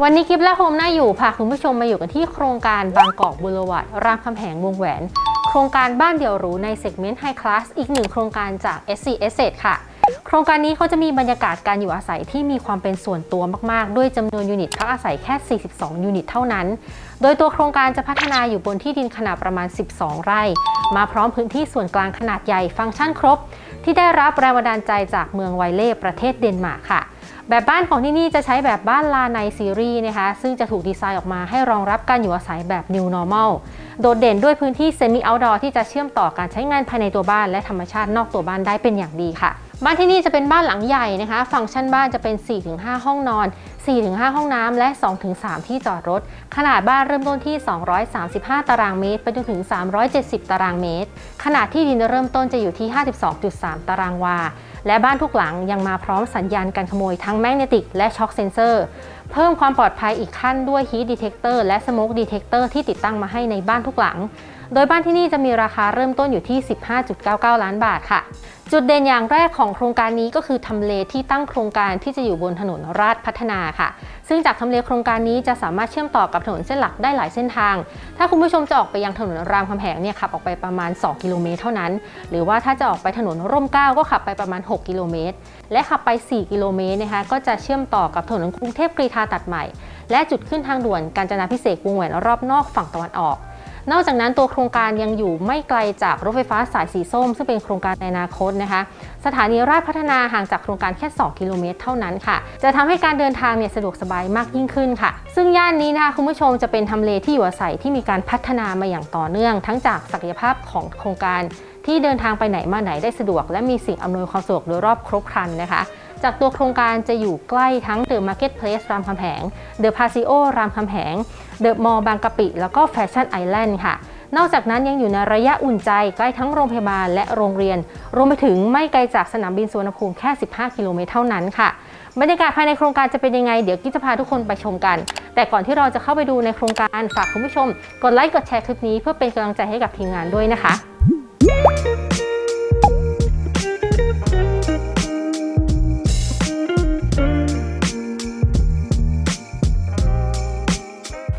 วันนี้กิฟและโฮมน่าอยู่พาคุณผู้ชมมาอยู่กันที่โครงการบางกอกบุรวัตรามคำแหงวงแหวน โครงการบ้านเดี่ยวหรูในเซกเมนต์ไฮคลาสอีกหนึ่งโครงการจาก SC Asset ค่ะ โครงการนี้เขาจะมีบรรยากาศการอยู่อาศัยที่มีความเป็นส่วนตัวมากๆ ด้วยจำนวนยูนิตพักอาศัยแค่ 42 ยูนิตเท่านั้น โดยตัวโครงการจะพัฒนาอยู่บนที่ดินขนาดประมาณ 12 ไร่ มาพร้อมพื้นที่ส่วนกลางขนาดใหญ่ฟังก์ชันครบ ที่ได้รับแรงบันดาลใจจากเมืองไวเล่ประเทศเดนมาร์กค่ะ แบบบ้านของที่นี่จะใช้แบบบ้านลาในซีรีส์นะคะ ซึ่งจะถูกดีไซน์ออกมาให้รองรับการอยู่อาศัยแบบ New Normal โดดเด่นด้วยพื้นที่เซมิเอาท์ดอร์ที่จะเชื่อมต่อการใช้งานภายในตัวบ้าน และธรรมชาตินอกตัวบ้านได้เป็นอย่างดีค่ะ บ้านที่นี่จะเป็นบ้านหลังใหญ่นะคะ ฟังก์ชันบ้านจะเป็น 4-5 ห้องนอน 4-5 ห้องน้ำและ 2-3 ที่จอดรถ ขนาดบ้านเริ่มต้นที่ 235 ตารางเมตร ไปจนถึง 370 ตารางเมตร ขนาดที่ดินเริ่มต้นจะอยู่ที่ 52.3 ตารางวา และบ้านทุกหลังยังมาพร้อมสัญญาณการขโมยทั้งแมกเนติกและช็อคเซนเซอร์ เพิ่มความปลอดภัยอีกขั้นด้วย Heat Detector และ Smoke Detector ที่ติดตั้งมาให้ในบ้านทุกหลัง โดยบ้านที่นี่จะมีราคาเริ่มต้นอยู่ที่ 15.99 ล้านบาทค่ะ จุดเด่นอย่างแรกของโครงการนี้ก็คือทำเลที่ตั้งโครงการที่จะอยู่บนถนนราชพัฒนาค่ะ ซึ่งจากทำเลโครงการนี้จะสามารถเชื่อมต่อกับถนนเส้นหลักได้หลายเส้นทาง ถ้าคุณผู้ชมจะออกไปยังถนนรามคำแหงเนี่ยขับออกไปประมาณ 2 กิโลเมตรเท่านั้น หรือว่าถ้าจะออกไปถนนร่มเกล้าก็ขับไปประมาณ 6 กิโลเมตร และขับไป 4 กิโลเมตรนะคะก็จะเชื่อมต่อกับถนนกรุงเทพกรีฑาตัดใหม่ และจุดขึ้นทางด่วนกาญจนาพิเศษวงแหวนรอบนอกฝั่งตะวันออก นอกจากนั้นตัวโครงการยังอยู่ไม่ไกลจากรถไฟฟ้าสายสีส้ม ซึ่งเป็นโครงการในอนาคตนะคะ สถานีราชพัฒนาห่างจากโครงการแค่ 2 กิโลเมตรเท่านั้นค่ะ จะทำให้การเดินทางเนี่ยสะดวกสบายมากยิ่งขึ้นค่ะ ซึ่งย่านนี้นะคะคุณผู้ชมจะเป็นทำเลที่อยู่อาศัยที่มีการพัฒนามาอย่างต่อเนื่อง ทั้งจากศักยภาพของโครงการที่เดินทางไปไหนมาไหนได้สะดวก และมีสิ่งอำนวยความสะดวกโดยรอบครบครันนะคะ จากตัวโครงการจะอยู่ใกล้ทั้ง The Marketplace รามคำแหง The Paseo รามคำแหง The Mall บางกะปิ แล้วก็ Fashion Island ค่ะ นอกจากนั้นยังอยู่ในระยะอุ่นใจใกล้ทั้งโรงพยาบาลและโรงเรียน รวมไปถึงไม่ไกลจากสนามบินสุวรรณภูมิแค่ 15 กิโลเมตรเท่านั้นค่ะบรรยากาศภายในโครงการจะเป็นยังไง เดี๋ยวกิ๊กจะพาทุกคนไปชมกัน แต่ก่อนที่เราจะเข้าไปดูในโครงการฝากคุณผู้ชม กดไลค์กดแชร์คลิปนี้เพื่อเป็นกำลังใจให้กับทีมงานด้วยนะคะ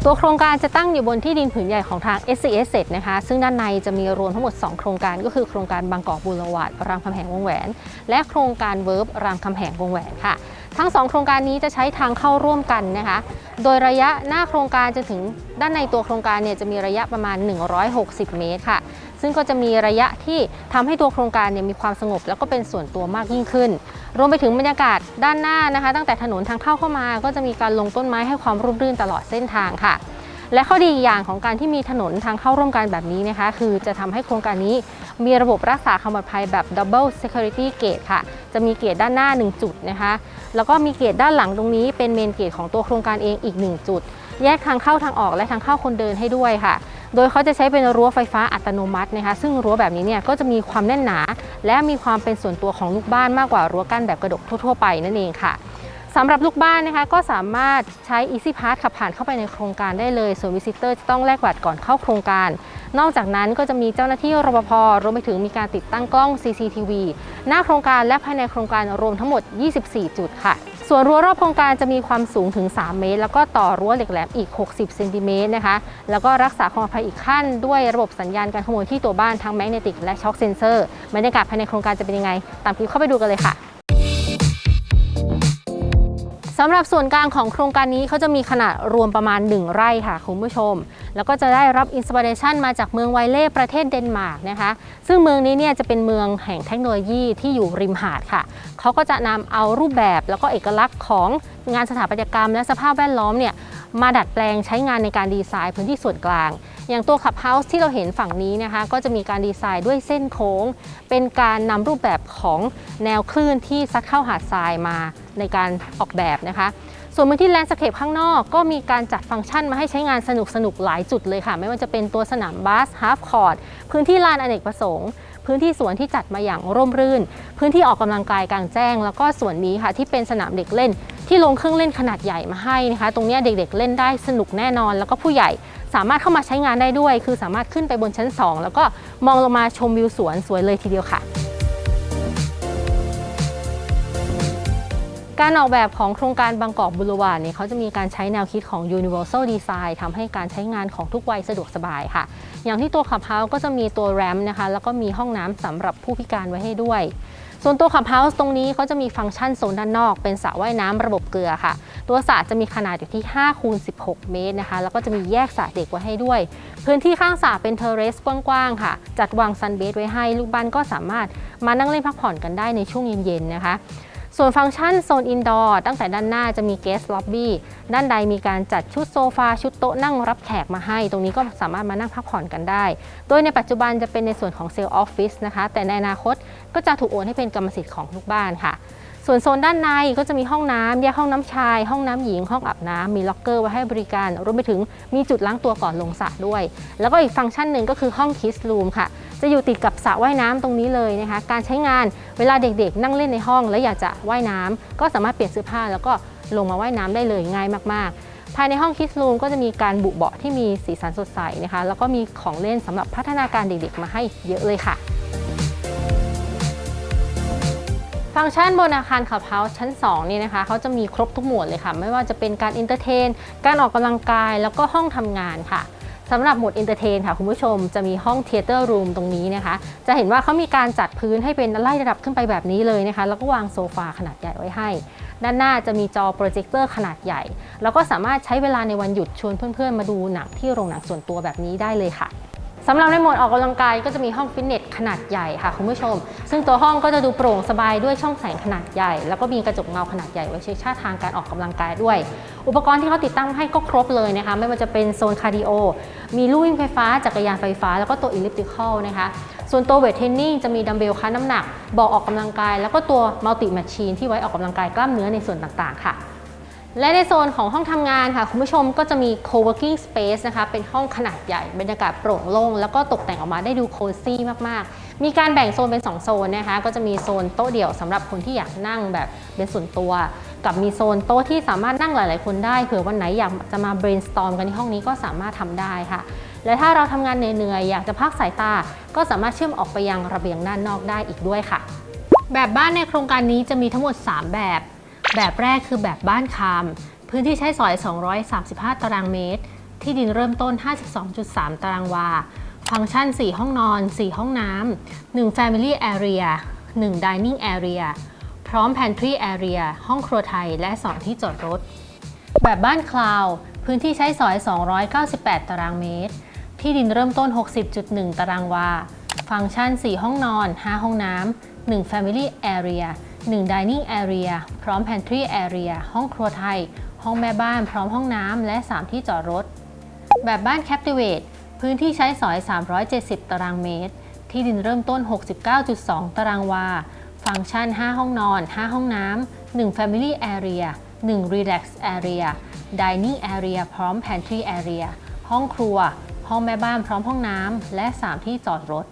ตัวโครงการจะตั้งอยู่บนที่ดินผืนใหญ่ของทาง SC Asset นะคะ ซึ่งด้านในจะมีรวมทั้งหมด 2 โครงการก็คือโครงการบางกอกบูรวัดรามคำแหงวงแหวน และโครงการเวิร์บรามคำแหงวงแหวนค่ะ ทั้ง 2 โครงการนี้จะใช้ทางเข้าร่วมกันนะคะ โดยระยะหน้าโครงการจนถึงด้านในตัวโครงการเนี่ยจะมีระยะประมาณ 160 เมตรค่ะ ซึ่งก็จะมีระยะที่ทำให้ตัวโครงการเนี่ยมีความสงบ แล้วก็เป็นส่วนตัวมากยิ่งขึ้น รวมไปถึงบรรยากาศด้านหน้านะคะ ตั้งแต่ถนนทางเข้าเข้ามา ก็จะมีการลงต้นไม้ให้ความร่มรื่นตลอดเส้นทางค่ะ และข้อดีอีกอย่างของการที่มีถนนทางเข้าร่วมกันแบบนี้นะคะ คือจะทำให้โครงการนี้มีระบบรักษาความปลอดภัยแบบ Double Security Gate ค่ะ จะมีเกตด้านหน้า 1 จุดนะคะ แล้วก็มีเกตด้านหลังตรงนี้เป็นเมนเกตของตัวโครงการเองอีก 1 จุด แยกทางเข้าทางออกและทางเข้าคนเดินให้ด้วยค่ะ โดยเขาจะใช้เป็นรั้วไฟฟ้าอัตโนมัตินะคะซึ่งรั้วแบบนี้เนี่ยก็จะมีความแน่นหนา และมีความเป็นส่วนตัวของลูกบ้านมากกว่ารั้วกั้นแบบกระดกทั่วๆไปนั่นเองค่ะสำหรับลูกบ้านนะคะก็สามารถใช้ Easy Pass ขับผ่านเข้าไปในโครงการได้เลย ส่วน Visitor จะต้องแลกบัตรก่อนเข้าโครงการ นอกจากนั้นก็จะมีเจ้าหน้าที่รปภรวมไปถึงมีการติดตั้งกล้อง CCTV หน้าโครงการและภายในโครงการรวมทั้งหมด 24 จุดค่ะ ส่วนรั้วรอบโครงการจะมีความสูงถึง 3 เมตร แล้วก็ต่อรั้วเหล็กแหลมอีก 60 เซนติเมตรนะคะ แล้วก็รักษาความปลอดภัยอีกขั้น ด้วยระบบสัญญาณการขโมยที่ตัวบ้านทั้งแมกเนติกและช็อคเซนเซอร์บรรยากาศภายในโครงการจะเป็นยังไง ตามคลิปเข้าไปดูกันเลยค่ะ สำหรับส่วนกลางของโครงการนี้เขาจะมีขนาดรวมประมาณ 1 ไร่ค่ะคุณผู้ชม แล้วก็จะได้รับอินสปิเรชันมาจากเมืองไวเล่ประเทศเดนมาร์กนะคะ ซึ่งเมืองนี้เนี่ยจะเป็นเมืองแห่งเทคโนโลยีที่อยู่ริมหาดค่ะ เขาก็จะนำเอารูปแบบแล้วก็เอกลักษณ์ของงานสถาปัตยกรรม และสภาพแวดล้อมเนี่ยมาดัดแปลงใช้งานในการดีไซน์พื้นที่ส่วนกลาง อย่างตัวขับเฮาส์ที่เราเห็นฝั่งนี้นะคะ ก็จะมีการดีไซน์ด้วยเส้นโค้ง เป็นการนำรูปแบบของแนวคลื่นที่ซัดเข้าหาดทรายมาในการออกแบบนะคะ ส่วนพื้นที่แลนด์สเคปข้างนอกก็มีการจัดฟังก์ชันมาให้ใช้งานสนุกสนุกหลายจุดเลยค่ะ ไม่ว่าจะเป็นตัวสนามบาสฮาฟคอร์ดพื้นที่ลานอเนกประสงค์พื้นที่สวนที่จัดมาอย่างร่มรื่น พื้นที่ออกกำลังกายกลางแจ้ง แล้วก็ส่วนนี้ค่ะที่เป็นสนามเด็กเล่น ที่ลงเครื่องเล่นขนาดใหญ่มาให้นะคะ ตรงนี้เด็กๆเล่นได้สนุกแน่นอน แล้วก็ผู้ใหญ่ สามารถเข้ามาใช้งานได้ด้วย คือสามารถขึ้นไปบนชั้น 2 แล้วก็มองลงมาชมวิวสวนสวยเลยทีเดียวค่ะ การออกแบบของโครงการบางกอกบุรวาเนี่ยเขาจะมีการใช้แนวคิดของ universal design ทำให้การใช้งานของทุกวัยสะดวกสบายค่ะ อย่างที่ตัวขับเฮาส์ก็จะมีตัวแรมนะคะ แล้วก็มีห้องน้ำสำหรับผู้พิการไว้ให้ด้วย ส่วนตัวขับเฮาส์ตรงนี้เขาจะมีฟังก์ชันโซนด้านนอกเป็นสระว่ายน้ำระบบเกลือค่ะ ตัวสระจะมีขนาดอยู่ที่5คูณ16 เมตรนะคะ แล้วก็จะมีแยกสระเด็กไว้ให้ด้วย พื้นที่ข้างสระเป็นเทอเรสกว้างๆค่ะ จัดวางซันเบดไว้ให้ลูกบ้านก็สามารถมานั่งเล่นพักผ่อนกันได้ในช่วงเย็นๆนะคะ ส่วนฟังก์ชันโซนอินดอร์ตั้งแต่ด้านหน้าจะมีเกสล็อบบี้ด้านใดมีการจัดชุดโซฟาชุดโต๊ะนั่งรับแขกมาให้ ตรงนี้ก็สามารถมานั่งพักผ่อนกันได้ โดยในปัจจุบันจะเป็นในส่วนของเซลล์ออฟฟิศนะคะ แต่ในอนาคตก็จะถูกโอนให้เป็นกรรมสิทธิ์ของลูกบ้านค่ะ ส่วนโซนด้านในก็จะมีห้องน้ำแยกห้องน้ำชาย ห้องน้ำหญิง ห้องอาบน้ำมีล็อกเกอร์ไว้ให้บริการรวมไปถึงมีจุดล้างตัวก่อนลงสระด้วย แล้วก็อีกฟังก์ชันหนึ่งก็คือห้องคิส o ูมค่ะ จะอยู่ติดกับสระว่ายน้ำตรงนี้เลยนะคะ การใช้งานเวลาเด็กๆ นั่งเล่นในห้อง แล้วอยากจะว่ายน้ำก็สามารถเปลี่ยนเสื้อผ้าแล้วก็ลงมาว่ายน้ำได้เลยง่ายมากๆ ภายในห้องคิส o ูมก็จะมีการบุเบาะที่มีสีสันสดใสนะคะ แล้วก็มีของเล่นสำหรับพัฒนาการเด็กๆ มาให้เยอะเลยค่ะฟังก์ชันบนอาคารขับเฮาส์ชั้น2นี่นะคะเขาจะมีครบทุกหมวดเลยค่ะ ไม่ว่าจะเป็นการอินเตอร์เทน การออกกำลังกายแล้วก็ห้องทำงานค่ะ สำหรับหมวดอินเตอร์เทนค่ะคุณผู้ชมจะมีห้องเทเตอร์รูมตรงนี้นะคะ จะเห็นว่าเขามีการจัดพื้นให้เป็นไล่ระดับขึ้นไปแบบนี้เลยนะคะ แล้วก็วางโซฟาขนาดใหญ่ไว้ให้ ด้านหน้าจะมีจอโปรเจคเตอร์ขนาดใหญ่ แล้วก็สามารถใช้เวลาในวันหยุดชวนเพื่อนๆ มาดูหนังที่โรงหนังส่วนตัวแบบนี้ได้เลยค่ะ สำหรับในโหมดออกกำลังกายก็จะมีห้องฟิตเนสขนาดใหญ่ค่ะคุณผู้ชม ซึ่งตัวห้องก็จะดูโปร่งสบายด้วยช่องแสงขนาดใหญ่ แล้วก็มีกระจกเงาขนาดใหญ่ไว้ใช้ชาทางการออกกำลังกายด้วย อุปกรณ์ที่เขาติดตั้งให้ก็ครบเลยนะคะ ไม่ว่าจะเป็นโซนคาร์ดิโอ มีลู่วิ่งไฟฟ้า จักรยานไฟฟ้า แล้วก็ตัวอิเล็กทริคอลนะคะ ส่วนตัวเวทเทรนนิ่งจะมีดัมเบลคันน้ำหนัก บอกออกกำลังกาย แล้วก็ตัวมัลติแมชชีนที่ไว้ออกกำลังกายกล้ามเนื้อในส่วนต่างๆ ค่ะ และในโซนของห้องทำงานค่ะ คุณผู้ชมก็จะมี co-working space นะคะ เป็นห้องขนาดใหญ่ บรรยากาศโปร่งโล่ง แล้วก็ตกแต่งออกมาได้ดูโคซี่มาก ๆ มีการแบ่งโซนเป็น 2 โซนนะคะ ก็จะมีโซนโต๊ะเดี่ยวสำหรับคนที่อยากนั่งแบบเป็นส่วนตัว กับมีโซนโต๊ะที่สามารถนั่งหลาย ๆ คนได้ เผื่อวันไหนอยากจะมา brainstorm กันที่ห้องนี้ก็สามารถทำได้ค่ะ และถ้าเราทำงานเหนื่อย ๆ อยากจะพักสายตา ก็สามารถเชื่อมออกไปยังระเบียงด้านนอกได้อีกด้วยค่ะ แบบบ้านในโครงการนี้จะมีทั้งหมด 3 แบบ แบบแรกคือแบบบ้านคามพื้นที่ใช้สอย 235 ตารางเมตร ที่ดินเริ่มต้น 52.3 ตารางวา ฟังก์ชัน 4 ห้องนอน 4 ห้องน้ำ1 Family Area 1 Dining Area พร้อม Pantry Area ห้องครัวไทยและ2ที่จอดรถ แบบบ้านคลาวพื้นที่ใช้สอย 298 ตารางเมตร ที่ดินเริ่มต้น 60.1 ตารางวา ฟังก์ชัน 4 ห้องนอน 5 ห้องน้ำ1 Family Area 1 Dining Area พร้อม Pantry Area ห้องครัวไทย ห้องแม่บ้านพร้อมห้องน้ำและ 3 ที่จอดรถ แบบบ้าน Captivate พื้นที่ใช้สอย 370 ตารางเมตร ที่ดินเริ่มต้น 69.2 ตารางวา ฟังก์ชัน 5 ห้องนอน 5 ห้องน้ำ1 Family Area 1 Relax Area Dining Area พร้อม Pantry Area ห้องครัว ห้องแม่บ้านพร้อมห้องน้ำและ 3 ที่จอดรถ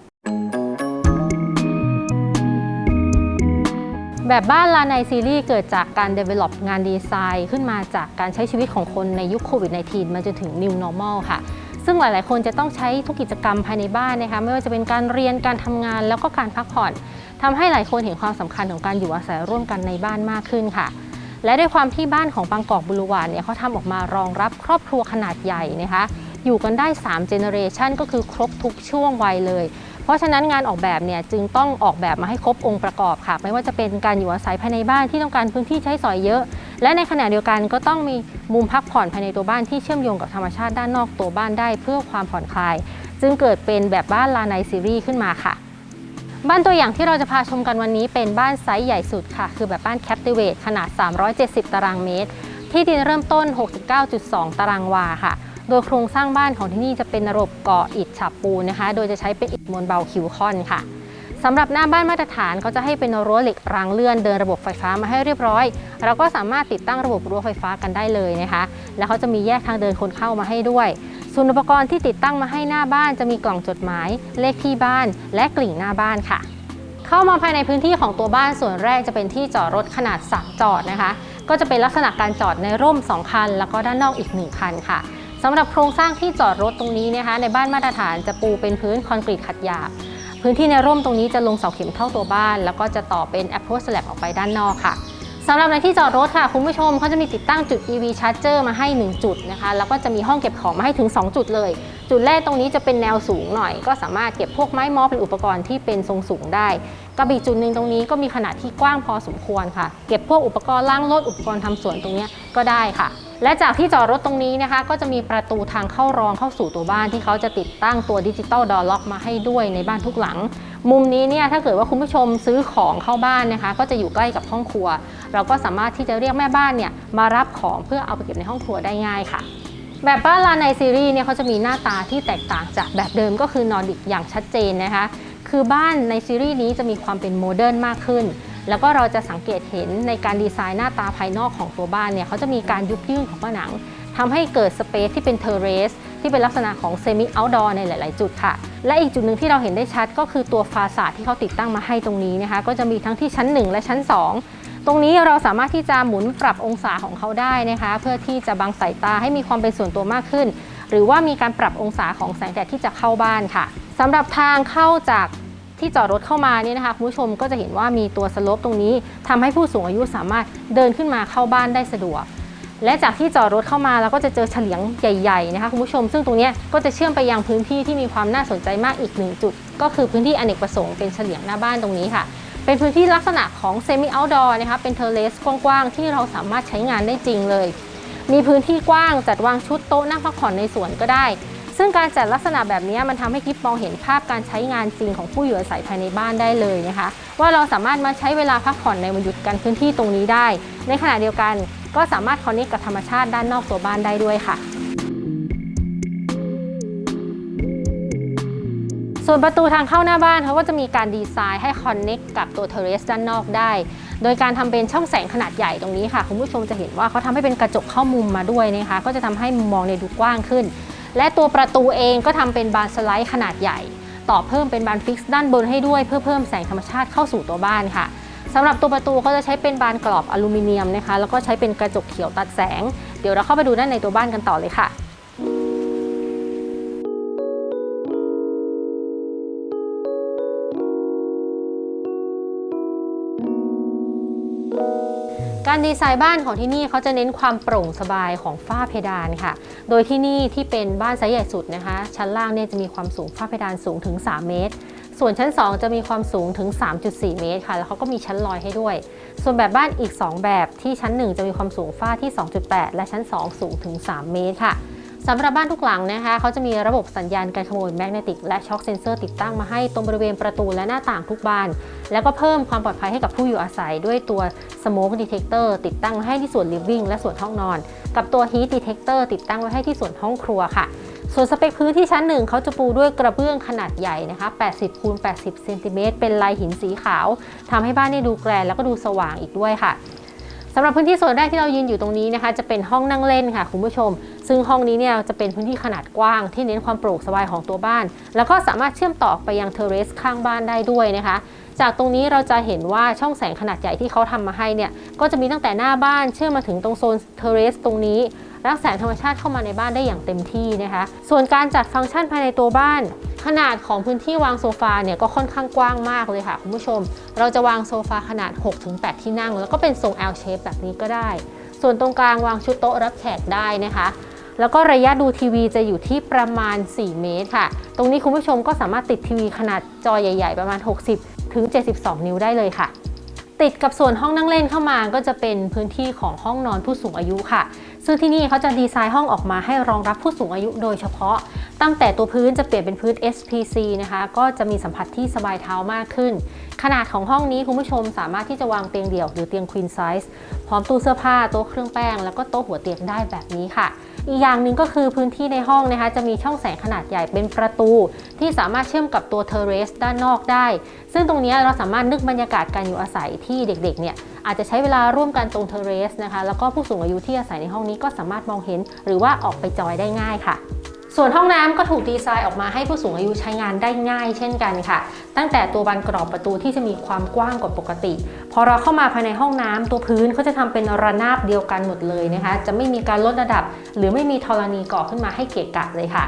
แบบบ้านลาในซีรีส์เกิดจากการ develop งานดีไซน์ขึ้นมาจากการใช้ชีวิตของคนในยุคโควิด -19 มาจนถึง New Normal ค่ะ ซึ่งหลาย ๆ คนจะต้องใช้ทุกกิจกรรมภายในบ้านนะคะ ไม่ว่าจะเป็นการเรียนการทำงานแล้วก็การพักผ่อนทำให้หลายคนเห็นความสำคัญของการอยู่อาศัยร่วมกันในบ้านมากขึ้นค่ะ และด้วยความที่บ้านของบางกอกบุรวานเนี่ยเขาทำออกมารองรับครอบครัวขนาดใหญ่นะคะ อยู่กันได้3เจเนอเรชันก็คือครบทุกช่วงวัยเลย ราะฉะนั้นงานออกแบบเนี่ยจึงต้องออกแบบมาให้ครบองค์ประกอบค่ะ ไม่ว่าจะเป็นการอยู่อาศัยภายในบ้านที่ต้องการพื้นที่ใช้สอยเยอะ และในขณะเดียวกันก็ต้องมีมุมพักผ่อนภายในตัวบ้านที่เชื่อมโยงกับธรรมชาติด้านนอกตัวบ้านได้เพื่อความผ่อนคลาย จึงเกิดเป็นแบบบ้านลาไนซีรีส์ขึ้นมาค่ะบ้านตัวอย่างที่เราจะพาชมกันวันนี้เป็นบ้านไซส์ใหญ่สุดค่ะ คือแบบบ้าน Captivate ขนาด 370 ตารางเมตร ที่ดินเริ่มต้น 69.2 ตารางวาค่ะ โดยโครงสร้างบ้านของที่นี่จะเป็นระบบก่ออิฐฉาบปูนนะคะ โดยจะใช้เป็นอิฐมวลเบาคิวคอนค่ะสำหรับหน้าบ้านมาตรฐานเขาจะให้เป็นรั้วเหล็กรางเลื่อนเดินระบบไฟฟ้ามาให้เรียบร้อย เราก็สามารถติดตั้งระบบรั้วไฟฟ้ากันได้เลยนะคะ แล้วเขาจะมีแยกทางเดินคนเข้ามาให้ด้วย ส่วนอุปกรณ์ที่ติดตั้งมาให้หน้าบ้านจะมีกล่องจดหมาย เลขที่บ้าน และกลิ่งหน้าบ้านค่ะ เข้ามาภายในพื้นที่ของตัวบ้านส่วนแรกจะเป็นที่จอดรถขนาด3จอดนะคะ ก็จะเป็นลักษณะการจอดในร่ม 2 คัน แล้วก็ด้านนอกอีก 1 คันค่ะ สำหรับโครงสร้างที่จอดรถตรงนี้นะคะในบ้านมาตรฐานจะปูเป็นพื้นคอนกรีตขัดหยาบพื้นที่ในร่มตรงนี้จะลงเสาเข็มเข้าตัวบ้าน แล้วก็จะต่อเป็น approach slab ออกไปด้านนอกค่ะสำหรับในที่จอดรถค่ะ คุณผู้ชมเขาจะมีติดตั้งจุด EV Charger มาให้ 1 จุดนะคะ แล้วก็จะมีห้องเก็บของมาให้ถึง 2 จุดเลย จุดแรกตรงนี้จะเป็นแนวสูงหน่อย ก็สามารถเก็บพวกไม้มอเป็นอุปกรณ์ที่เป็นทรงสูงได้กับอีกจุดหนึ่งตรงนี้ก็มีขนาดที่กว้างพอสมควรค่ะ เก็บพวกอุปกรณ์ล้างรถอุปกรณ์ทำสวนตรงนี้ก็ได้ค่ะ และจากที่จอดรถตรงนี้นะคะ ก็จะมีประตูทางเข้ารองเข้าสู่ตัวบ้านที่เขาจะติดตั้งตัวดิจิตอลดอร์ล็อกมาให้ด้วยในบ้านทุกหลัง มุมนี้เนี่ยถ้าเกิดว่าคุณผู้ชมซื้อของเข้าบ้านนะคะ ก็จะอยู่ใกล้กับห้องครัว เราก็สามารถที่จะเรียกแม่บ้านเนี่ยมารับของเพื่อเอาไปเก็บในห้องครัวได้ง่ายค่ะแบบบ้านลานในซีรีส์เนี่ยเขาจะมีหน้าตาที่แตกต่างจากแบบเดิมก็คือนอร์ดิกอย่างชัดเจนนะคะ คือบ้านในซีรีส์นี้จะมีความเป็นโมเดิร์นมากขึ้น แล้วก็เราจะสังเกตเห็นในการดีไซน์หน้าตาภายนอกของตัวบ้านเนี่ยเขาจะมีการยุบยื่นของผนังทำให้เกิดสเปซที่เป็นเทเรสที่เป็นลักษณะของเซมิเอาท์ดอร์ในหลาย ๆ จุดค่ะ และอีกจุดหนึ่งที่เราเห็นได้ชัดก็คือตัวฟาสาดที่เขาติดตั้งมาให้ตรงนี้นะคะ ก็จะมีทั้งที่ชั้น 1 และชั้น 2 ตรงนี้เราสามารถที่จะหมุนปรับองศาของเขาได้นะคะ เพื่อที่จะบังสายตาให้มีความเป็นส่วนตัวมากขึ้น หรือว่ามีการปรับองศาของแสงแดดที่จะเข้าบ้านค่ะสำหรับทางเข้าจาก ที่จอดรถเข้ามาเนี่ยนะคะคุณผู้ชมก็จะเห็นว่ามีตัวสโลปตรงนี้ทำให้ผู้สูงอายุสามารถเดินขึ้นมาเข้าบ้านได้สะดวก และจากที่จอดรถเข้ามาเราก็จะเจอเฉลียงใหญ่ๆนะคะคุณผู้ชม ซึ่งตรงนี้ก็จะเชื่อมไปยังพื้นที่ที่มีความน่าสนใจมากอีกหนึ่งจุด ก็คือพื้นที่อเนกประสงค์เป็นเฉลียงหน้าบ้านตรงนี้ค่ะเป็นพื้นที่ลักษณะของเซมิเอาท์ดอร์นะคะเป็นเทเลสกว้างๆ ที่เราสามารถใช้งานได้จริงเลย มีพื้นที่กว้างจัดวางชุดโต๊ะนั่งพักผ่อนในสวนก็ได้ ซึ่งการจัดลักษณะแบบนี้มันทำให้กิฟมองเห็นภาพการใช้งานจริงของผู้อยู่อาศัยภายในบ้านได้เลยนะคะ ว่าเราสามารถมาใช้เวลาพักผ่อนในวันหยุดกันพื้นที่ตรงนี้ได้ ในขณะเดียวกันก็สามารถคอนเนคกับธรรมชาติด้านนอกตัวบ้านได้ด้วยค่ะส่วนประตูทางเข้าหน้าบ้านเขาก็จะมีการดีไซน์ให้คอนเน็กกับตัวเทเรสด้านนอกได้ โดยการทำเป็นช่องแสงขนาดใหญ่ตรงนี้ค่ะ คุณผู้ชมจะเห็นว่าเขาทำให้เป็นกระจกเข้ามุมมาด้วยนะคะ ก็จะทำให้มุมมองในดูกว้างขึ้น และตัวประตูเองก็ทำเป็นบานสไลด์ขนาดใหญ่ ต่อเพิ่มเป็นบานฟิกซ์ด้านบนให้ด้วยเพื่อเพิ่มแสงธรรมชาติเข้าสู่ตัวบ้านค่ะสำหรับตัวประตูก็จะใช้เป็นบานกรอบอลูมิเนียมนะคะ แล้วก็ใช้เป็นกระจกเขียวตัดแสง เดี๋ยวเราเข้าไปดูด้านในตัวบ้านกันต่อเลยค่ะ การดีไซน์บ้านของที่นี่เขาจะเน้นความโปร่งสบายของฝ้าเพดานค่ะ โดยที่นี่ที่เป็นบ้านไซส์ใหญ่สุดนะคะ ชั้นล่างเนี่ยจะมีความสูงฝ้าเพดานสูงถึง 3 เมตร ส่วนชั้น 2 จะมีความสูงถึง 3.4 เมตรค่ะ แล้วเขาก็มีชั้นลอยให้ด้วย ส่วนแบบบ้านอีก 2 แบบที่ชั้น 1 จะมีความสูงฝ้าที่ 2.8 และชั้น 2 สูงถึง 3 เมตรค่ะ สำหรับบ้านทุกหลังนะคะเขาจะมีระบบสัญญาณการขโมยแมกเนติกและช็อคเซนเซอร์ติดตั้งมาให้ตรงบริเวณประตูและหน้าต่างทุกบาน แล้วก็เพิ่มความปลอดภัยให้กับผู้อยู่อาศัยด้วยตัว Smoke Detector ติดตั้งไว้ให้ที่ส่วน Living และส่วนห้องนอน กับตัว Heat Detector ติดตั้งไว้ให้ที่ส่วนห้องครัวค่ะส่วนสเปคพื้นที่ชั้นหนึ่งเขาจะปูด้วยกระเบื้องขนาดใหญ่นะคะ 80คูณ80เซนติเมตรเป็นลายหินสีขาวทำให้บ้านนี่ดูแกรนแล้วก็ดูสว่างอีกด้วยค่ะ สำหรับพื้นที่ส่วนแรกที่เรายืนอยู่ตรงนี้นะคะ จะเป็นห้องนั่งเล่นค่ะคุณผู้ชม ซึ่งห้องนี้เนี่ยจะเป็นพื้นที่ขนาดกว้างที่เน้นความโปร่งสบายของตัวบ้าน แล้วก็สามารถเชื่อมต่อไปยังเทเรสข้างบ้านได้ด้วยนะคะ จากตรงนี้เราจะเห็นว่าช่องแสงขนาดใหญ่ที่เขาทำมาให้เนี่ยก็จะมีตั้งแต่หน้าบ้านเชื่อมมาถึงตรงโซนเทเรสตรงนี้ รับแสงธรรมชาติเข้ามาในบ้านได้อย่างเต็มที่นะคะ ส่วนการจัดฟังก์ชันภายในตัวบ้าน ขนาดของพื้นที่วางโซฟาเนี่ยก็ค่อนข้างกว้างมากเลยค่ะคุณผู้ชม เราจะวางโซฟาขนาด 6-8 ที่นั่ง แล้วก็เป็นทรง L shape แบบนี้ก็ได้ ส่วนตรงกลางวางชุดโต๊ะรับแขกได้นะคะแล้วก็ระยะดูทีวีจะอยู่ที่ประมาณ 4 เมตรค่ะ ตรงนี้คุณผู้ชมก็สามารถติดทีวีขนาดจอใหญ่ ๆ ประมาณ 60 ถึง 72 นิ้วได้เลยค่ะ ติดกับส่วนห้องนั่งเล่นเข้ามาก็จะเป็นพื้นที่ของห้องนอนผู้สูงอายุค่ะ ซึ่งที่นี่เขาจะดีไซน์ห้องออกมาให้รองรับผู้สูงอายุโดยเฉพาะ ตั้งแต่ตัวพื้นจะเปลี่ยนเป็นพื้น SPC นะคะ ก็จะมีสัมผัสที่สบายเท้ามากขึ้น ขนาดของห้องนี้คุณผู้ชมสามารถที่จะวางเตียงเดี่ยวหรือเตียง Queen Size พร้อมตู้เสื้อผ้าโต๊ะเครื่องแป้ง แล้วก็โต๊ะหัวเตียงได้แบบนี้ค่ะ อีกอย่างหนึ่งก็คือพื้นที่ในห้องนะคะ จะมีช่องแสงขนาดใหญ่เป็นประตู ที่สามารถเชื่อมกับตัวเทอเรสด้านนอกได้ ซึ่งตรงนี้เราสามารถนึกบรรยากาศการอยู่อาศัยที่เด็กๆเนี่ยอาจจะใช้เวลาร่วมกันตรงเทอเรสนะคะ แล้วก็ผู้สูงอายุที่อาศัยในห้องนี้ก็สามารถมองเห็น หรือว่าออกไปจอยได้ง่ายค่ะ ส่วนห้องน้ำก็ถูกดีไซน์ออกมาให้ผู้สูงอายุใช้งานได้ง่าย เช่นกันค่ะ ตั้งแต่ตัวบานกรอบประตูที่จะมีความกว้างกว่าปกติ พอเราเข้ามาภายในห้องน้ำตัวพื้นเขาจะทำเป็นระนาบเดียวกันหมดเลยนะคะ จะไม่มีการลดระดับ หรือไม่มีธรณีก่อขึ้นมาให้เกะกะเลยค่ะ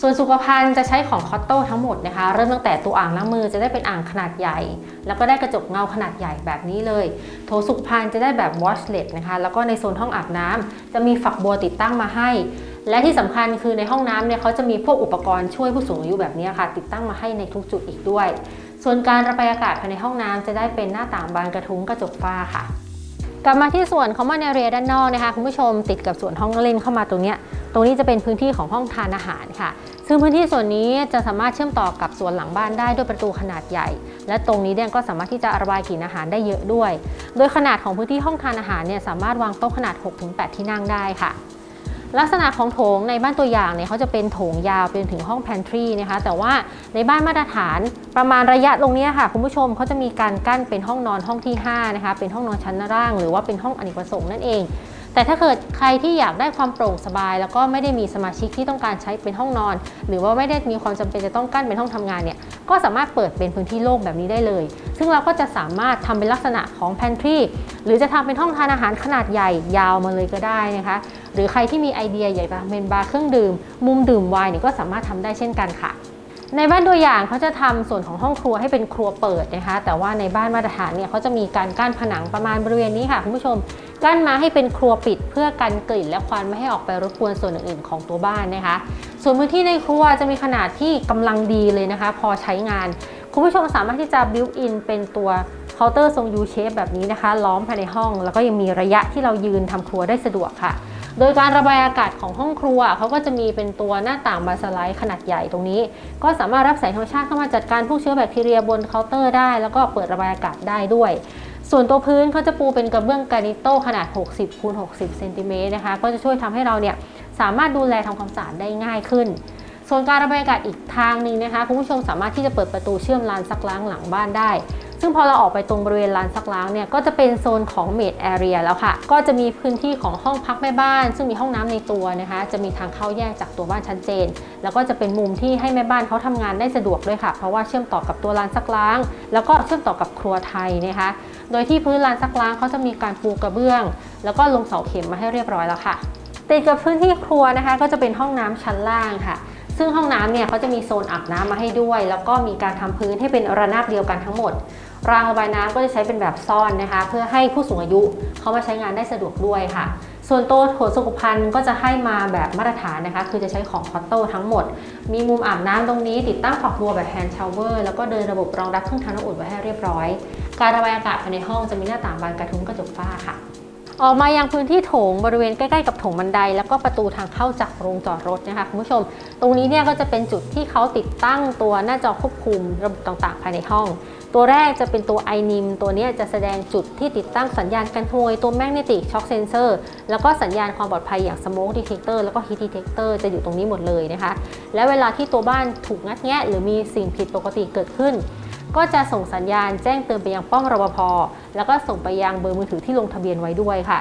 ส่วนสุขภัณฑ์จะใช้ของคอตโต้ทั้งหมดนะคะ เริ่มตั้งแต่ตัวอ่างล้างมือจะได้เป็นอ่างขนาดใหญ่ แล้วก็ได้กระจกเงาขนาดใหญ่แบบนี้เลย โถสุขภัณฑ์จะได้แบบวอชเลตนะคะ แล้วก็ในโซนห้องอาบน้ำจะมีฝักบัวติดตั้งมาให้ และที่สำคัญคือในห้องน้ำเนี่ยเขาจะมีพวกอุปกรณ์ช่วยผู้สูงอายุแบบนี้ค่ะ ติดตั้งมาให้ในทุกจุดอีกด้วย ส่วนการระบายอากาศภายในห้องน้ำจะได้เป็นหน้าต่างบานกระทุ้งกระจกฝ้าค่ะ กลับมาที่ส่วนของมาในเรียด้านนอกนะคะคุณผู้ชมติดกับส่วนห้องเล่นเข้ามาตรงนี้ตรงนี้จะเป็นพื้นที่ของห้องทานอาหารค่ะ ซึ่งพื้นที่ส่วนนี้จะสามารถเชื่อมต่อกับส่วนหลังบ้านได้ด้วยประตูขนาดใหญ่ และตรงนี้เนี่ยก็สามารถที่จะระบายกลิ่นอาหารได้เยอะด้วย โดยขนาดของพื้นที่ห้องทานอาหารเนี่ยสามารถวางโต๊ะขนาด 6-8 ที่นั่งได้ค่ะ ลักษณะของโถงในบ้านตัวอย่างเนี่ยเขาจะเป็นโถงยาวไปจนถึงห้อง pantry นะคะแต่ว่าในบ้านมาตรฐานประมาณระยะตรงนี้ค่ะคุณผู้ชมเขาจะมีการกั้นเป็นห้องนอนห้องที่5นะคะเป็นห้องนอนชั้นล่าง หรือว่าเป็นห้องอเนกประสงค์นั่นเองแต่ถ้าเกิดใครที่อยากได้ความโปร่งสบาย แล้วก็ไม่ได้มีสมาชิกที่ต้องการใช้เป็นห้องนอน หรือว่าไม่ได้มีความจำเป็นจะต้องกั้นเป็นห้องทำงานเนี่ยก็สามารถเปิดเป็นพื้นที่โล่งแบบนี้ได้เลย ซึ่งเราก็จะสามารถทำเป็นลักษณะของ pantry หรือจะทำเป็นห้องทานอาหารขนาดใหญ่ยาวมาเลยก็ได้นะคะ หรือใครที่มีไอเดียอยากจะเป็นบาร์เครื่องดื่ม มุมดื่มไวน์เนี่ยก็สามารถทำได้เช่นกันค่ะ ในบ้านตัวอย่างเขาจะทำส่วนของห้องครัวให้เป็นครัวเปิดนะคะ แต่ว่าในบ้านมาตรฐานเนี่ยเขาจะมีการกั้นผนังประมาณบริเวณนี้ค่ะคุณผู้ชมกั้นมาให้เป็นครัวปิดเพื่อกันกลิ่นและควันไม่ให้ออกไปรบกวนส่วนอื่นๆของตัวบ้านนะคะ ส่วนพื้นที่ในครัวจะมีขนาดที่กำลังดีเลยนะคะ พอใช้งาน คุณผู้ชมสามารถที่จะ built in เป็นตัวเคาน์เตอร์ทรง U shape แบบนี้นะคะ ล้อมภายในห้อง แล้วก็ยังมีระยะที่เรายืนทำครัวได้สะดวกค่ะ โดยการระบายอากาศของห้องครัวเขาก็จะมีเป็นตัวหน้าต่างบานสไลด์ขนาดใหญ่ตรงนี้ ก็สามารถรับแสงธรรมชาติเข้ามาจัดการพวกเชื้อแบคทีเรียบนเคาน์เตอร์ได้ แล้วก็เปิดระบายอากาศได้ด้วย ส่วนตัวพื้นเขาจะปูเป็นกระเบื้องกานิโต้ขนาด 60คูณ60เซนติเมตรนะคะก็จะช่วยทำให้เราเนี่ยสามารถดูแลทำความสะอาดได้ง่ายขึ้นส่วนการระบายอากาศอีกทางหนึ่งนะคะคุณผู้ชมสามารถที่จะเปิดประตูเชื่อมลานซักล้างหลังบ้านได้ ซึ่งพอเราออกไปตรงบริเวณลานซักล้างเนี่ยก็จะเป็นโซนของเมดแอเรียแล้วค่ะ ก็จะมีพื้นที่ของห้องพักแม่บ้าน ซึ่งมีห้องน้ำในตัวนะคะ จะมีทางเข้าแยกจากตัวบ้านชัดเจน แล้วก็จะเป็นมุมที่ให้แม่บ้านเขาทำงานได้สะดวกด้วยค่ะ เพราะว่าเชื่อมต่อกับตัวลานซักล้าง แล้วก็เชื่อมต่อกับครัวไทยนะคะ โดยที่พื้นลานซักล้างเขาจะมีการปูกระเบื้อง แล้วก็ลงเสาเข็มมาให้เรียบร้อยแล้วค่ะติดกับพื้นที่ครัวนะคะ ก็จะเป็นห้องน้ำชั้นล่างค่ะ ซึ่งห้องน้ำเนี่ยเขาจะมีโซนอาบน้ำมาให้ด้วย แล้วก็มีการทำพื้นให้เป็นระนาบเดียวกันทั้งหมด รางระบายน้ำก็จะใช้เป็นแบบซ่อนนะคะ เพื่อให้ผู้สูงอายุเขามาใช้งานได้สะดวกด้วยค่ะ ส่วนโตัวโถสุขภัณฑ์ก็จะให้มาแบบมาตรฐานนะคะ คือจะใช้ของคอตโต้ทั้งหมด มีมุมอาบน้ำตรงนี้ ติดตั้งฝักบัวแบบแฮนด์ชาวเวอร์แล้วก็เดินระบบรองรับเครื่องทำน้ำอุ่นไว้ให้เรียบร้อย การระบายอากาศภายในห้องจะมีหน้าต่างบานกระทุ้งกระจกฝ้าค่ะ ออกมายังพื้นที่โถงบริเวณใกล้ๆกับโถงบันได แล้วก็ประตูทางเข้าจากโรงจอดรถนะคะคุณผู้ชม ตรงนี้เนี่ยก็จะเป็นจุดที่เขาติดตั้งตัวหน้าจอควบคุมระบบต่างๆ ภายในห้อง ตัวแรกจะเป็นตัว iNIM ตัวนี้จะแสดงจุดที่ติดตั้งสัญญาณการขโมยตัว Magnetic Shock Sensor แล้วก็สัญญาณความปลอดภัยอย่าง Smoke Detector แล้วก็ Heat Detector จะอยู่ตรงนี้หมดเลยนะคะ และเวลาที่ตัวบ้านถูกงัดแงะหรือมีสิ่งผิดปกติเกิดขึ้น ก็จะส่งสัญญาณแจ้งเตือนไปยังป้อมรปภแล้วก็ส่งไปยังเบอร์มือถือที่ลงทะเบียนไว้ด้วยค่ะ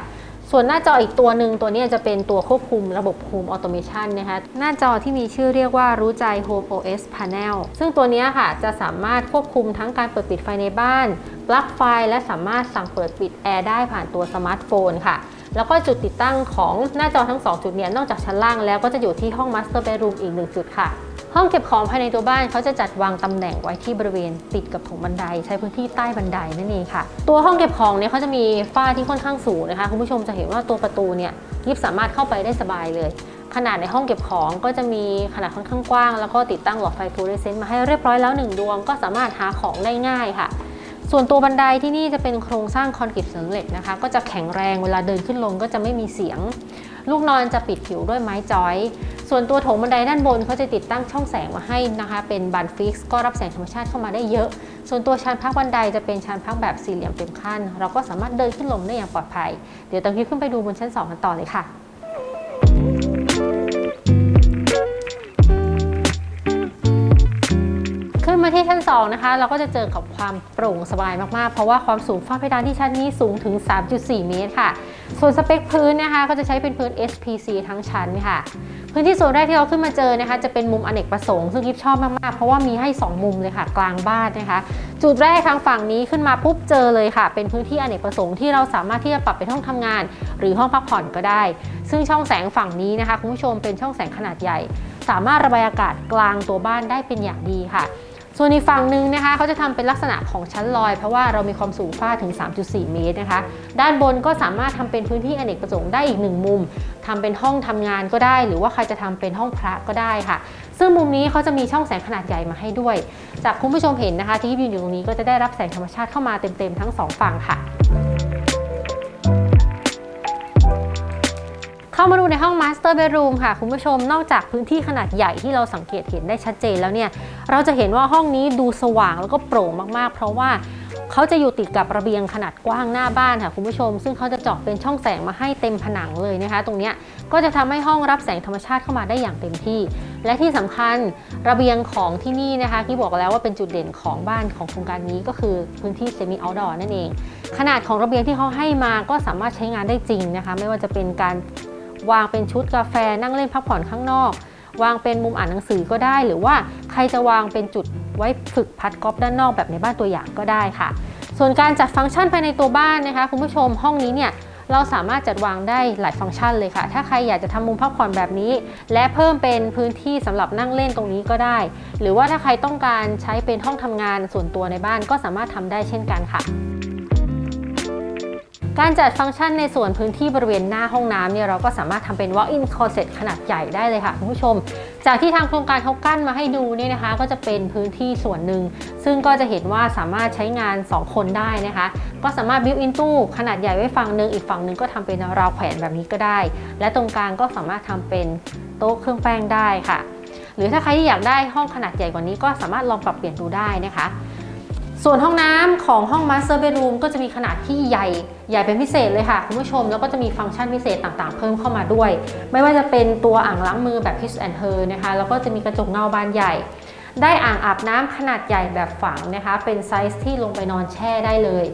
ส่วนหน้าจออีกตัวหนึ่งตัวนี้จะเป็นตัวควบคุมระบบ Home Automation นะคะหน้าจอที่มีชื่อเรียกว่ารู้ใจ Home OS Panel ซึ่งตัวนี้ค่ะจะสามารถควบคุมทั้งการเปิดปิดไฟในบ้านปลั๊กไฟและสามารถสั่งเปิดปิดแอร์ได้ผ่านตัวสมาร์ทโฟนค่ะแล้วก็จุดติดตั้งของหน้าจอทั้ง 2 จุดเนี้นอกจากชั้นล่างแล้วก็จะอยู่ที่ห้อง Master Bedroom อีก 1 จุดค่ะ ห้องเก็บของภายในตัวบ้านเขาจะจัดวางตำแหน่งไว้ที่บริเวณติดกับโถงบันได ใช้พื้นที่ใต้บันไดนั่นเองค่ะ ตัวห้องเก็บของเนี่ยเขาจะมีฝ้าที่ค่อนข้างสูงนะคะคุณผู้ชมจะเห็นว่าตัวประตูเนี่ยยิบสามารถเข้าไปได้สบายเลย ขนาดในห้องเก็บของก็จะมีขนาดค่อนข้างกว้าง แล้วก็ติดตั้งหลอดไฟฟูเรสเซนต์มาให้เรียบร้อยแล้วหนึ่งดวงก็สามารถหาของได้ง่ายค่ะส่วนตัวบันไดที่นี่จะเป็นโครงสร้างคอนกรีตเสริมเหล็กนะคะ ก็จะแข็งแรงเวลาเดินขึ้นลงก็จะไม่มีเสียง ลูกนอนจะปิดผิวด้วยไม้จอย ส่วนตัวโถงบันไดด้านบนเขาจะติดตั้งช่องแสงมาให้นะคะ เป็นบานฟิกซ์ก็รับแสงธรรมชาติเข้ามาได้เยอะ ส่วนตัวชานพักบันไดจะเป็นชานพักแบบสี่เหลี่ยมเต็มขั้น เราก็สามารถเดินขึ้นลงได้อย่างปลอดภัย เดี๋ยวตามคลิปขึ้นไปดูบนชั้น 2 กันต่อเลยค่ะขึ้นมาที่ชั้น 2 นะคะ เราก็จะเจอกับความโปร่งสบายมาก ๆ เพราะว่าความสูงฝ้าเพดานที่ชั้นนี้สูงถึง 3.4 เมตรค่ะ ส่วนสเปคพื้นนะคะ ก็จะใช้เป็นพื้น SPC ทั้งชั้นค่ะ พื้นที่โซนแรกที่เราขึ้นมาเจอนะคะ จะเป็นมุมอเนกประสงค์ซึ่งกิฟชอบมากๆ เพราะว่ามีให้ 2 มุมเลยค่ะ กลางบ้านนะคะ จุดแรกทางฝั่งนี้ขึ้นมาปุ๊บเจอเลยค่ะ เป็นพื้นที่อเนกประสงค์ที่เราสามารถที่จะปรับเป็นห้องทำงาน หรือห้องพักผ่อนก็ได้ ซึ่งช่องแสงฝั่งนี้นะคะคุณผู้ชมเป็นช่องแสงขนาดใหญ่ สามารถระบายอากาศกลางตัวบ้านได้เป็นอย่างดีค่ะ ส่วนอีกฝั่งหนึ่งนะคะเขาจะทำเป็นลักษณะของชั้นลอย เพราะว่าเรามีความสูงฝ้าถึง 3.4 เมตรนะคะ ด้านบนก็สามารถทำเป็นพื้นที่อเนกประสงค์ได้อีกหนึ่งมุมทำเป็นห้องทำงานก็ได้ หรือว่าใครจะทำเป็นห้องพระก็ได้ค่ะ ซึ่งมุมนี้เขาจะมีช่องแสงขนาดใหญ่มาให้ด้วย จากคุณผู้ชมเห็นนะคะที่ยืนอยู่ตรงนี้ก็จะได้รับแสงธรรมชาติเข้ามาเต็มๆทั้งสองฝั่งค่ะ เข้ามาดูในห้อง Master Bedroom ค่ะคุณผู้ชมนอกจากพื้นที่ขนาดใหญ่ที่เราสังเกตเห็นได้ชัดเจนแล้วเนี่ยเราจะเห็นว่าห้องนี้ดูสว่างแล้วก็โปร่งมากๆ เพราะว่าเขาจะอยู่ติดกับระเบียงขนาดกว้างหน้าบ้านค่ะคุณผู้ชม ซึ่งเขาจะเจาะเป็นช่องแสงมาให้เต็มผนังเลยนะคะ ตรงนี้ก็จะทำให้ห้องรับแสงธรรมชาติเข้ามาได้อย่างเต็มที่ และที่สำคัญระเบียงของที่นี่นะคะที่บอกแล้วว่าเป็นจุดเด่นของบ้านของโครงการนี้ก็คือพื้นที่ semi outdoor นั่นเอง ขนาดของระเบียงที่เขาให้มาก็สามารถใช้งานได้จริงนะคะ ไม่ว่าจะเป็นการ วางเป็นชุดกาแฟนั่งเล่นพักผ่อนข้างนอก วางเป็นมุมอ่านหนังสือก็ได้ หรือว่าใครจะวางเป็นจุดไว้ฝึกพัดกอล์ฟด้านนอกแบบในบ้านตัวอย่างก็ได้ค่ะ ส่วนการจัดฟังก์ชันภายในตัวบ้านนะคะ คุณผู้ชมห้องนี้เนี่ยเราสามารถจัดวางได้หลายฟังก์ชันเลยค่ะ ถ้าใครอยากจะทำมุมพักผ่อนแบบนี้ และเพิ่มเป็นพื้นที่สำหรับนั่งเล่นตรงนี้ก็ได้ หรือว่าถ้าใครต้องการใช้เป็นห้องทำงานส่วนตัวในบ้านก็สามารถทำได้เช่นกันค่ะ การจัดฟังก์ชันในส่วนพื้นที่บริเวณหน้าห้องน้ำเนี่ยเราก็สามารถทำเป็น walk-in closet ขนาดใหญ่ได้เลยค่ะคุณผู้ชม จากที่ทางโครงการเขากั้นมาให้ดูเนี่ยนะคะ ก็จะเป็นพื้นที่ส่วนหนึ่ง ซึ่งก็จะเห็นว่าสามารถใช้งาน 2 คนได้นะคะ ก็สามารถ built in ตู้ขนาดใหญ่ไว้ฝั่งหนึ่งอีกฝั่งหนึ่งก็ทำเป็นราวแขวนแบบนี้ก็ได้ และตรงกลางก็สามารถทำเป็นโต๊ะเครื่องแป้งได้ค่ะ หรือถ้าใครที่อยากได้ห้องขนาดใหญ่กว่านี้ก็สามารถลองปรับเปลี่ยนดูได้นะคะ ส่วนห้องน้ำของห้อง Master Bedroom ก็จะมีขนาดที่ใหญ่ ใหญ่เป็นพิเศษเลยค่ะ คุณผู้ชมแล้วก็จะมีฟังก์ชันพิเศษต่างๆ เพิ่มเข้ามาด้วย ไม่ว่าจะเป็นตัวอ่างล้างมือแบบ His and Her นะคะ แล้วก็จะมีกระจกเงาบานใหญ่ ได้อ่างอาบน้ำขนาดใหญ่แบบฝังนะคะ เป็นไซส์ที่ลงไปนอนแช่ได้เลย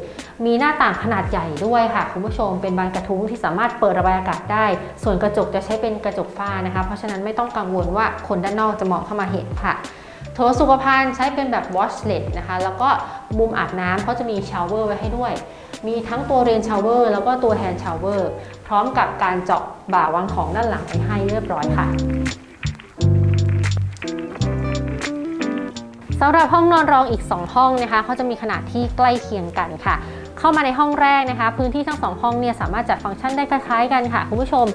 มีหน้าต่างขนาดใหญ่ด้วยค่ะ คุณผู้ชมเป็นบานกระทุ้งที่สามารถเปิดระบายอากาศได้ ส่วนกระจกจะใช้เป็นกระจกฝ้านะคะ เพราะฉะนั้นไม่ต้องกังวลว่าคนด้านนอกจะมองเข้ามาเห็นค่ะ โถสุขภัณฑ์ใช้เป็นแบบ washlet นะคะ แล้วก็มุมอาบน้ำเขาจะมีชาวเวอร์ไว้ให้ด้วย มีทั้งตัวเรนชาวเวอร์แล้วก็ตัวแฮนด์ชาวเวอร์พร้อมกับการเจาะบ่าวางของด้านหลังไว้ให้เรียบร้อยค่ะสำหรับห้องนอนรองอีก 2 ห้องนะคะเขาจะมีขนาดที่ใกล้เคียงกันค่ะ เข้ามาในห้องแรกนะคะ พื้นที่ทั้งสองห้องเนี่ยสามารถจัดฟังก์ชันได้คล้ายๆกันค่ะ คุณผู้ชม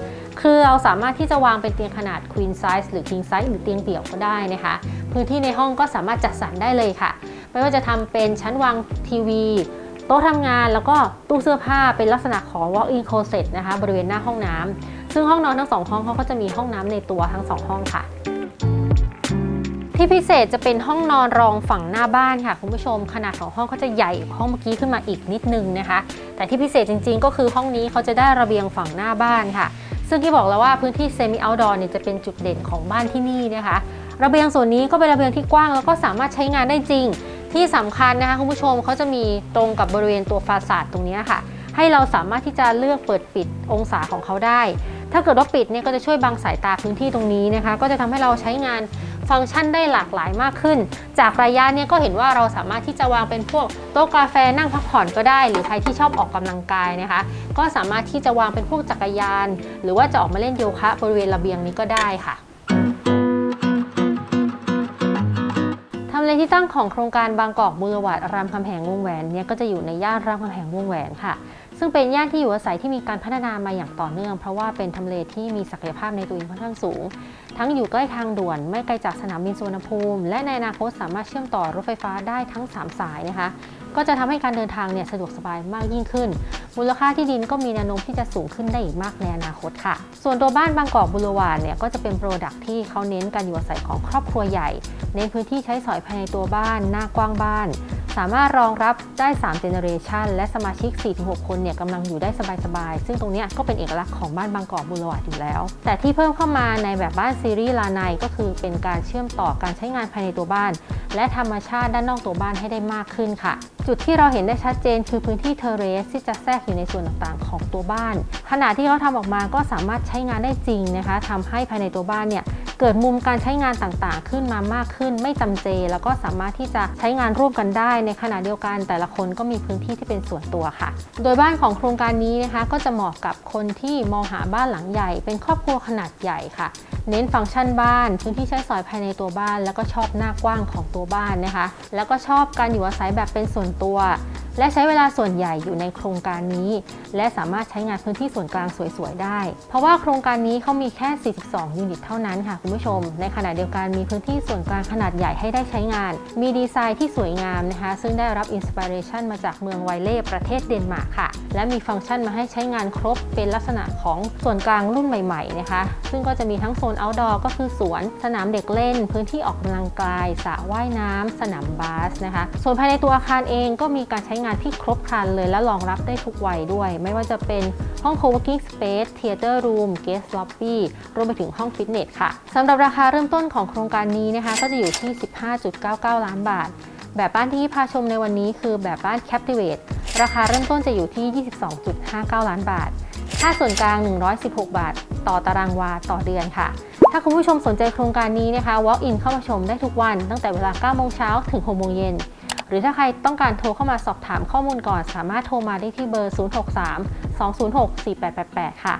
คือเราสามารถที่จะวางเป็นเตียงขนาด queen size หรือ king size หรือเตียงเดี่ยวก็ได้นะคะ พื้นที่ในห้องก็สามารถจัดสรรได้เลยค่ะ ไม่ว่าจะทำเป็นชั้นวางทีวีโต๊ะทำงานแล้วก็ตู้เสื้อผ้าเป็นลักษณะของ walk-in closet นะคะ บริเวณหน้าห้องน้ำซึ่งห้องนอนทั้งสองห้องเขาก็จะมีห้องน้ำในตัวทั้งสองห้องค่ะ ที่พิเศษจะเป็นห้องนอนรองฝั่งหน้าบ้านค่ะคุณผู้ชมขนาดของห้องเขาจะใหญ่ห้องเมื่อกี้ขึ้นมาอีกนิดนึงนะคะ แต่ที่พิเศษจริง ๆ ก็คือห้องนี้เขาจะได้ระเบียงฝั่งหน้าบ้านค่ะ ซึ่งที่บอกแล้วว่าพื้นที่เซมิอัลดอร์เนี่ยจะเป็นจุดเด่นของบ้านที่นี่นะคะ ระเบียงส่วนนี้ก็เป็นระเบียงที่กว้างแล้วก็สามารถใช้งานได้จริง ที่สำคัญนะคะคุณผู้ชมเขาจะมีตรงกับบริเวณตัวฟาสาดตรงนี้ค่ะ ให้เราสามารถที่จะเลือกเปิดปิดองศาของเขาได้ ถ้าเกิดว่าปิดเนี่ยก็จะช่วยบังสายตาพื้นที่ตรงนี้นะคะ ก็จะทำให้เราใช้งาน ฟังก์ชันได้หลากหลายมากขึ้น จากระยะเนี่ยก็เห็นว่าเราสามารถที่จะวางเป็นพวกโต๊ะกาแฟนั่งพักผ่อนก็ได้ หรือใครที่ชอบออกกำลังกายนะคะ ก็สามารถที่จะวางเป็นพวกจักรยาน หรือว่าจะออกมาเล่นโยคะบริเวณระเบียงนี้ก็ได้ค่ะทำเลที่ตั้งของโครงการบางกอกบุรวัดรามคำแหงวงแหวนเนี่ยก็จะอยู่ในย่านรามคำแหงวงแหวนค่ะ ซึ่งเป็นย่านที่อยู่อาศัยที่มีการพัฒนามาอย่างต่อเนื่อง เพราะว่าเป็นทำเลที่มีศักยภาพในตัวเองค่อนข้างสูง ทั้งอยู่ใกล้ทางด่วน ไม่ไกลจากสนามบินสุวรรณภูมิ และในอนาคตสามารถเชื่อมต่อรถไฟฟ้าได้ทั้ง 3 สายนะคะ ก็จะทำให้การเดินทางเนี่ยสะดวกสบายมากยิ่งขึ้น มูลค่าที่ดินก็มีแนวโน้มที่จะสูงขึ้นได้อีกมากในอนาคตค่ะ ส่วนตัวบ้านบางกอกบุรวาดเนี่ยก็จะเป็นโปรดักที่เขาเน้นการอยู่อาศัยของครอบครัวใหญ่เน้นพื้นที่ใช้สอยภายในตัวบ้านหน้ากว้างบ้าน สามารถรองรับได้3เจเนอเรชันและสมาชิก 4-6 คนเนี่ยกำลังอยู่ได้สบายๆ ซึ่งตรงนี้ก็เป็นเอกลักษณ์ของบ้านบางกอกบุรวาดอยู่แล้ว แต่ที่เพิ่มเข้ามาในแบบบ้านซีรีส์ลาไนก็คือเป็นการเชื่อมต่อการใช้งานภายในตัวบ้าน และธรรมชาติด้านนอกตัวบ้านให้ได้มากขึ้นค่ะจุดที่เราเห็นได้ชัดเจนคือพื้นที่เทอเรสที่จะแทรกอยู่ในส่วนต่างๆ ของตัวบ้าน ขณะที่เขาทำออกมาก็สามารถใช้งานได้จริงนะคะทำให้ภายในตัวบ้านเนี่ยเกิดมุมการใช้งานต่างๆ ขึ้นมามากขึ้น ไม่จำเจ แล้วก็สามารถที่จะใช้งานร่วมกันได้ ในขณะเดียวกันแต่ละคนก็มีพื้นที่ที่เป็นส่วนตัวค่ะ โดยบ้านของโครงการนี้นะคะ ก็จะเหมาะกับคนที่มองหาบ้านหลังใหญ่ เป็นครอบครัวขนาดใหญ่ค่ะ เน้นฟังก์ชันบ้านพื้นที่ใช้สอยภายในตัวบ้าน แล้วก็ชอบหน้ากว้างของตัวบ้านนะคะ แล้วก็ชอบการอยู่อาศัยแบบเป็นส่วนตัว และใช้เวลาส่วนใหญ่อยู่ในโครงการนี้ และสามารถใช้งานพื้นที่ส่วนกลางสวยๆได้ เพราะว่าโครงการนี้เขามีแค่ 42 ยูนิตเท่านั้นค่ะคุณผู้ชม ในขณะเดียวกันมีพื้นที่ส่วนกลางขนาดใหญ่ให้ได้ใช้งาน มีดีไซน์ที่สวยงามนะคะ ซึ่งได้รับอินสปิเรชันมาจากเมืองไวเล่ประเทศเดนมาร์กค่ะ และมีฟังก์ชันมาให้ใช้งานครบเป็นลักษณะของส่วนกลางรุ่นใหม่ๆนะคะ ซึ่งก็จะมีทั้งโซนอ outdoor ก็คือสวน สนามเด็กเล่น พื้นที่ออกกำลังกายสระว่ายน้ำสนามบาสนะคะ ส่วนภายในตัวอาคารเองก็มีการใช้งานที่ครบครันเลยและรองรับได้ทุกวัยด้วย ไม่ว่าจะเป็นห้อง co-working space theater room guest lobby รวมไปถึงห้องฟิตเนสค่ะสำหรับราคาเริ่มต้นของโครงการนี้นะคะ ก็จะอยู่ที่ 15.99 ล้านบาท แบบบ้านที่พาชมในวันนี้คือแบบบ้าน Captivate ราคาเริ่มต้นจะอยู่ที่ 22.59 ล้านบาท ค่าส่วนกลาง 116 บาท ต่อตารางวาต่อเดือนค่ะ ถ้าคุณผู้ชมสนใจโครงการนี้นะคะ walk in เข้ามาชมได้ทุกวันตั้งแต่เวลา 9 โมงเช้าถึง 6 โมงเย็น หรือถ้าใครต้องการโทรเข้ามาสอบถามข้อมูลก่อน สามารถโทรมาได้ที่เบอร์ 063 206 4888 ค่ะ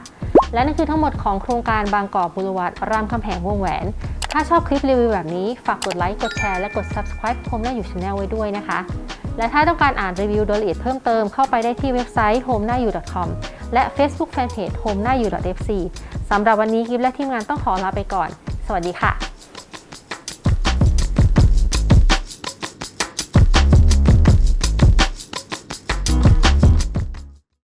และนั่นคือทั้งหมดของโครงการบางกอกบุรวัตรามคำแหงวงแหวน ถ้าชอบคลิปรีวิวแบบนี้ ฝากกดไลค์ กดแชร์ และกด subscribe โฮมหน้าอยู่ Channel ไว้ด้วยนะคะ และถ้าต้องการอ่านรีวิวโดยละเอียดเพิ่มเติมเข้าไปได้ที่เว็บไซต์ home หน้าอยู่ .com และ Facebook Fanpage home หน้าอยู่ .fc สำหรับวันนี้กิฟและทีมงานต้องขอลาไปก่อน สวัสดีค่ะ